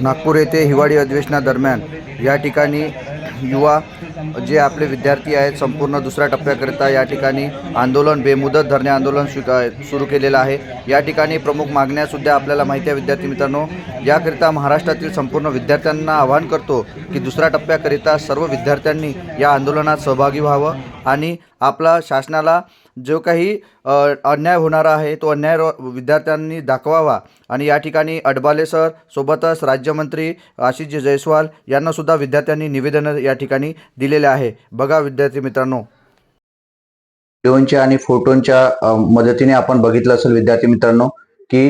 नागपूर येथे हिवाळी अधिवेशनादरम्यान या ठिकाणी युवा जे आपले विद्यार्थी आहेत संपूर्ण दुसऱ्या टप्प्याकरिता या ठिकाणी आंदोलन बेमुदत धरणे आंदोलन सुरू केलेलं आहे. या ठिकाणी प्रमुख मागण्यासुद्धा आपल्याला माहिती आहे विद्यार्थी मित्रांनो. याकरिता महाराष्ट्रातील संपूर्ण विद्यार्थ्यांना आवाहन करतो की दुसऱ्या टप्प्याकरिता सर्व विद्यार्थ्यांनी या आंदोलनात सहभागी व्हावं आणि आपला शासनाला जो काही अन्याय होणारा आहे तो अन्याय विद्यार्थ्यांनी दाखवावा. आणि या ठिकाणी अडबाले सर सोबतच राज्यमंत्री आशिष जयस्वाल यांनासुद्धा विद्यार्थ्यांनी निवेदन या ठिकाणी दिलेले आहे. बघा विद्यार्थी मित्रांनो. व्हिडिओंच्या आणि फोटोंच्या मदतीने आपण बघितलं असेल विद्यार्थी मित्रांनो की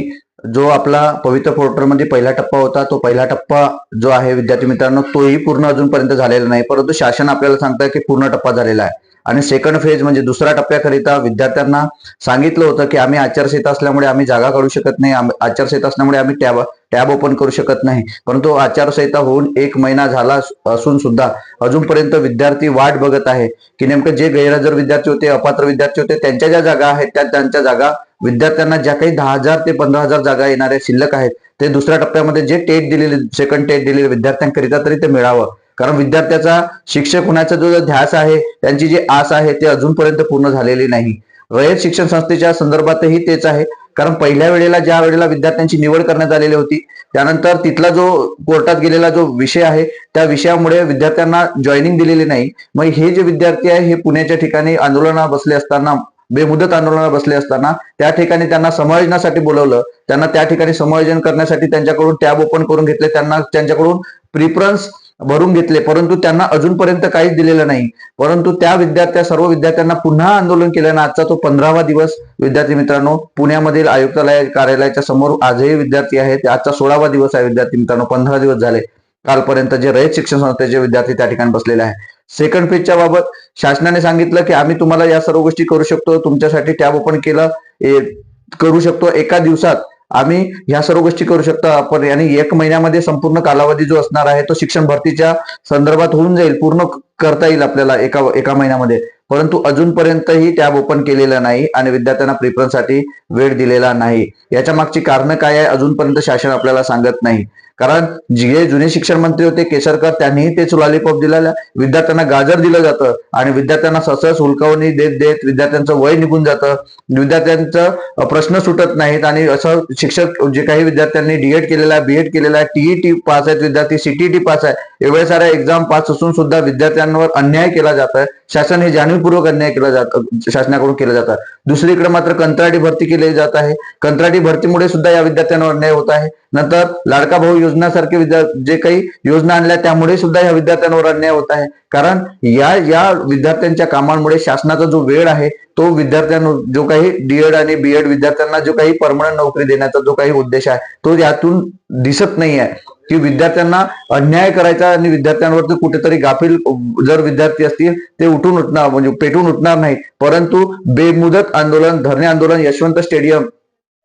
जो आपला पवित्र पोर्टलमध्ये पहिला टप्पा होता तो पहिला टप्पा जो आहे विद्यार्थी मित्रांनो तोही पूर्ण अजूनपर्यंत झालेला नाही. परंतु शासन आपल्याला सांगतं की पूर्ण टप्पा झालेला आहे. आणि सेकंड फेज म्हणजे दुसऱ्या टप्प्याकरिता विद्यार्थ्यांना सांगितलं होतं की आम्ही आचारसंहिता असल्यामुळे आम्ही जागा काढू शकत नाही आचारसहित आचारसंहिता असल्यामुळे आम्ही टॅब टॅब ओपन करू शकत नाही. परंतु आचारसंहिता होऊन एक महिना झाला असून सुद्धा अजूनपर्यंत विद्यार्थी वाट बघत आहे की नेमकं जे गैरहजर विद्यार्थी होते अपात्र विद्यार्थी होते त्यांच्या ज्या जागा आहेत त्या त्यांच्या जागा विद्यार्थ्यांना ज्या काही दहा हजार ते पंधरा हजार जागा येणाऱ्या शिल्लक आहेत ते दुसऱ्या टप्प्यामध्ये जे टेट दिलेले सेकंड टेट दिलेले विद्यार्थ्यांकरिता तरी ते मिळावं. कारण विद्यार्थ्याचा शिक्षक होण्याचा जो ध्यास आहे त्यांची जी आस आहे ते अजूनपर्यंत पूर्ण झालेली नाही. रयत शिक्षण संस्थेच्या संदर्भातही तेच आहे. कारण पहिल्या वेळेला ज्या वेळेला विद्यार्थ्यांची निवड करण्यात आलेली होती त्यानंतर तिथला जो कोर्टात गेलेला जो विषय आहे त्या विषयामुळे विद्यार्थ्यांना जॉईनिंग दिलेली नाही. मग हे जे विद्यार्थी आहे हे पुण्याच्या ठिकाणी आंदोलनात बसले असताना बेमुदत आंदोलनात बसले असताना त्या ठिकाणी त्यांना समायोजनासाठी बोलवलं. त्यांना त्या ठिकाणी समायोजन करण्यासाठी त्यांच्याकडून टॅब ओपन करून घेतले. त्यांना त्यांच्याकडून प्रिफरन्स भरून घेतले. परंतु त्यांना अजूनपर्यंत काहीच दिलेलं नाही. परंतु त्या विद्यार्थ्या सर्व विद्यार्थ्यांना पुन्हा आंदोलन केल्यानं आजचा तो पंधरावा दिवस. विद्यार्थी मित्रांनो पुण्यामधील आयुक्तालय कार्यालयाच्या समोर आजही विद्यार्थी आहेत. आजचा सोळावा दिवस आहे विद्यार्थी मित्रांनो पंधरा दिवस झाले. कालपर्यंत जे रयत शिक्षण संस्थेचे विद्यार्थी त्या ठिकाणी बसलेले आहे सेकंड फेजच्या बाबत शासनाने सांगितलं की आम्ही तुम्हाला या सर्व गोष्टी करू शकतो. तुमच्यासाठी टॅब ओपन केलं करू शकतो. एका दिवसात आम्ही ह्या सर्व गोष्टी करू शकतो. आपण आणि एक महिन्यामध्ये संपूर्ण कालावधी जो असणार आहे तो शिक्षण भरतीच्या संदर्भात होऊन जाईल पूर्ण करता येईल आपल्याला एका एका महिन्यामध्ये. परंतु अजूनपर्यंतही टॅब ओपन केलेला नाही आणि विद्यार्थ्यांना प्रिफरन्ससाठी वेळ दिलेला नाही. याच्या मागची कारणं काय आहे अजूनपर्यंत शासन आपल्याला सांगत नाही. कारण जे जुने शिक्षण मंत्री होते केसरकर त्यांनीही तेच लॉलीपॉप दिलेला विद्यार्थ्यांना गाजर दिलं जातं आणि विद्यार्थ्यांना ससस हुलकावणी देत देत विद्यार्थ्यांचं वय निघून जातं. विद्यार्थ्यांचं प्रश्न सुटत नाहीत आणि असं शिक्षक जे काही विद्यार्थ्यांनी डीएड केलेला आहे बीएड केलेला आहे टीईटी पास आहेत विद्यार्थी सीटीटी पास आहे. एवढ्या साऱ्या एक्झाम पास असून सुद्धा विद्यार्थ्यांवर अन्याय केला जात आहे शासन हे जाणीवपूर्वक अन्याय केला जात शासनाकडून केलं जातात दुसरीकडे मात्र कंत्राटी भरती केली जात आहे. कंत्राटी भरतीमुळे सुद्धा या विद्यार्थ्यांवर अन्याय होत आहे. नंतर लाडका भाऊ योजनासारखे विद्या जे काही योजना आणल्या त्यामुळे सुद्धा या विद्यार्थ्यांवर अन्याय होत आहे. कारण या या विद्यार्थ्यांच्या कामांमुळे शासनाचा जो वेळ आहे तो विद्यार्थ्यांना जो काही डीएड आणि बीएड विद्यार्थ्यांना जो काही परमनंट नोकरी देण्याचा जो काही उद्देश आहे तो यातून दिसत नाही आहे की विद्यार्थ्यांना अन्याय करायचा आणि विद्यार्थ्यांवरती कुठेतरी गाफील जर विद्यार्थी असतील ते उठून उठणार म्हणजे पेटून उठणार नाही. परंतु बेमुदत आंदोलन धरणे आंदोलन यशवंत स्टेडियम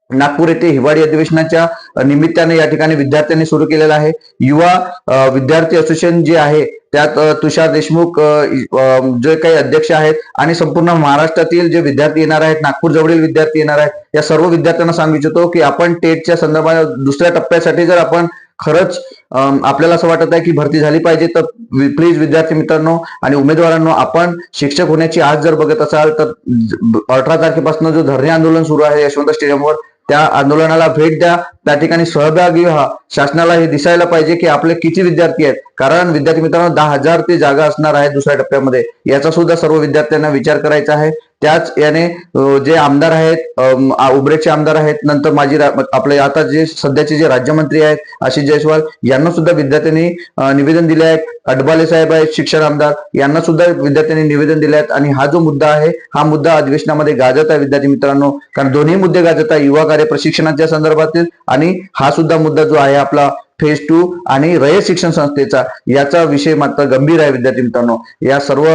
नागपूर येथे हिवाळी अधिवेशनाच्या निमित्ताने या ठिकाणी विद्यार्थ्यांनी सुरू केलेला आहे. युवा विद्यार्थी असोसिएशन जे आहे त्यात तुषार देशमुख जे काही अध्यक्ष आहेत आणि संपूर्ण महाराष्ट्रातील जे विद्यार्थी येणार आहेत नागपूर जवळील विद्यार्थी येणार आहेत या सर्व विद्यार्थ्यांना सांगू इच्छितो की आपण टेटच्या संदर्भात दुसऱ्या टप्प्यासाठी जर आपण खरंच आपल्याला असं वाटत आहे की भरती झाली पाहिजे. तर प्लीज विद्यार्थी मित्रांनो आणि उमेदवारांनो आपण शिक्षक होण्याची आज जर बघत असाल तर अठरा तारखेपासून जो धरणे आंदोलन सुरू आहे यशवंत स्टेडियमवर त्या आंदोलनाला भेट द्या. त्या ठिकाणी सहभागी व्हा. शासनाला हे दिसायला पाहिजे की आपले किती विद्यार्थी आहेत. कारण विद्यार्थी मित्रांनो दहा हजार ते जागा असणार आहे दुसऱ्या टप्प्यामध्ये. याचा सुद्धा सर्व विद्यार्थ्यांना विचार करायचा आहे. त्याच याने जे आमदार आहेत उबरेचे आमदार आहेत नंतर माजी आपले आता जे सध्याचे जे राज्यमंत्री आहेत आशिष जयस्वाल यांना सुद्धा विद्यार्थ्यांनी निवेदन दिले आहे अडबाले साहेब आहेत शिक्षण आमदार यांना सुद्धा विद्यार्थ्यांनी निवेदन दिले आहेत. आणि हा जो मुद्दा आहे हा मुद्दा अधिवेशनामध्ये गाजत आहे विद्यार्थी मित्रांनो. कारण दोन्ही मुद्दे गाजत आहे युवा कार्य प्रशिक्षणाच्या संदर्भातील आणि हा सुद्धा मुद्दा जो आहे आपला फेज टू आणि रयत शिक्षण संस्थेचा याचा विषय मात्र गंभीर आहे विद्यार्थी मित्रांनो. या सर्व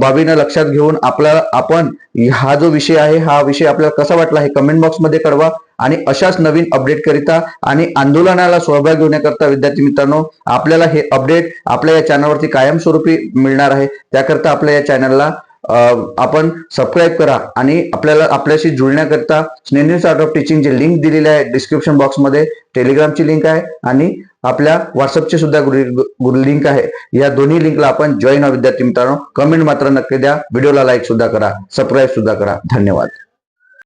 बाबींना लक्षात घेऊन आपला आपण हा जो विषय आहे हा विषय आपल्याला कसा वाटला हे कमेंट बॉक्समध्ये कळवा आणि अशाच नवीन अपडेट करिता आणि आंदोलनाला सहभागी घेण्याकरता विद्यार्थी मित्रांनो आपल्याला हे अपडेट आपल्या या चॅनलवरती कायमस्वरूपी मिळणार आहे. त्याकरता आपल्या या चॅनलला आपण सबस्क्राईब करा आणि आपल्याला आपल्याशी जुळण्याकरता स्नेहनी आर्ट ऑफ टीचिंगची लिंक दिलेली आहे डिस्क्रिप्शन बॉक्समध्ये टेलिग्रामची लिंक आहे आणि आपल्या व्हॉट्सअपची सुद्धा लिंक आहे. या दोन्ही लिंकला आपण जॉईन व्हा विद्यार्थी मित्रांनो. कमेंट मात्र नक्की द्या. व्हिडिओला लाईक सुद्धा करा. सबस्क्राईब सुद्धा करा. धन्यवाद.